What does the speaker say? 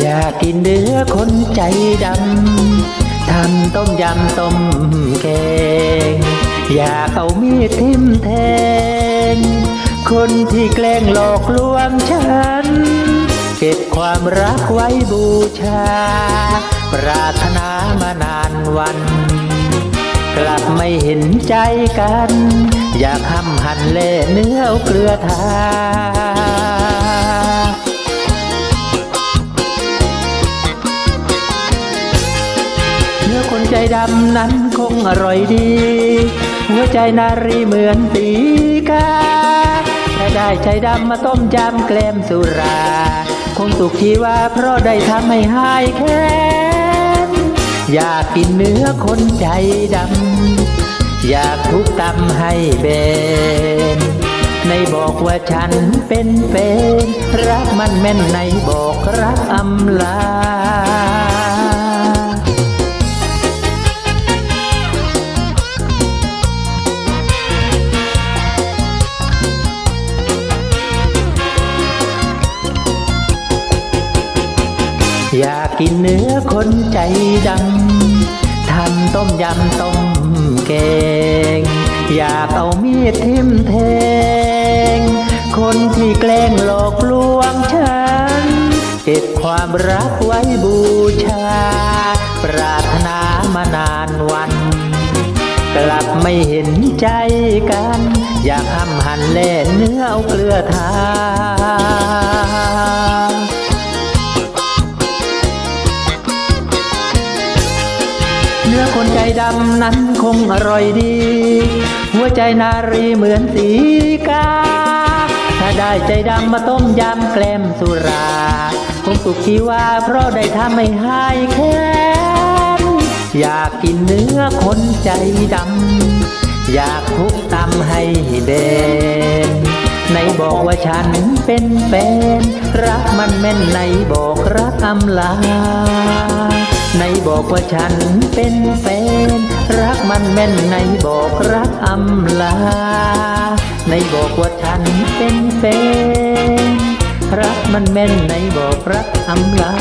อยากกินเนื้อคนใจดำทำต้มยำต้มแกง อยากเอามีดทิ่มแทง คนที่แกล้งหลอกลวงฉัน เก็บความรักไว้บูชา ปรารถนามานานวัน กลับไม่เห็นใจกัน อยากห้ำหันเล่เนื้อเอาเกลือทา ดำนั้นคงอร่อยดี หัวใจนารีเหมือนตีกาถ้าได้ใจดำมาต้มยำแกล้มสุรา คงสุขชีวาเพราะได้ทำให้หายแค้นอยากกินเนื้อคนใจดำ อยากทุบตำให้เบนในบอกว่าฉันเป็นเป็น รักมันแม่นในบอกรักอำลา อยากกินเนื้อคนใจดำทำต้มยำต้มแกง อยากเอามีดทิ่มแทง คนที่แกล้งหลอกลวงฉัน เก็บความรักไว้บูชา ปรารถนามานานวัน กลับไม่เห็นใจกัน อยากห้ำหันเล่เนื้อเอาเกลือทา นื้อคนใจดำนั้นคงอร่อยดี หัวใจนารีเหมือนสีกา ถ้าได้ใจดำมาต้มยำแกล้มสุรา คงสุขชีวาเพราะได้ทำให้หายแค้นอยากกินเนื้อคนใจดำ อยากทุบตำให้เบนในบอกว่าฉันเป็นแฟนรักมันแม่นในบอกรักอำลา ในบอกว่าฉันเป็นแฟน รักมันแม่นในบอกรักอำลา ในบอกว่าฉันเป็นแฟน รักมันแม่นในบอกรักอำลา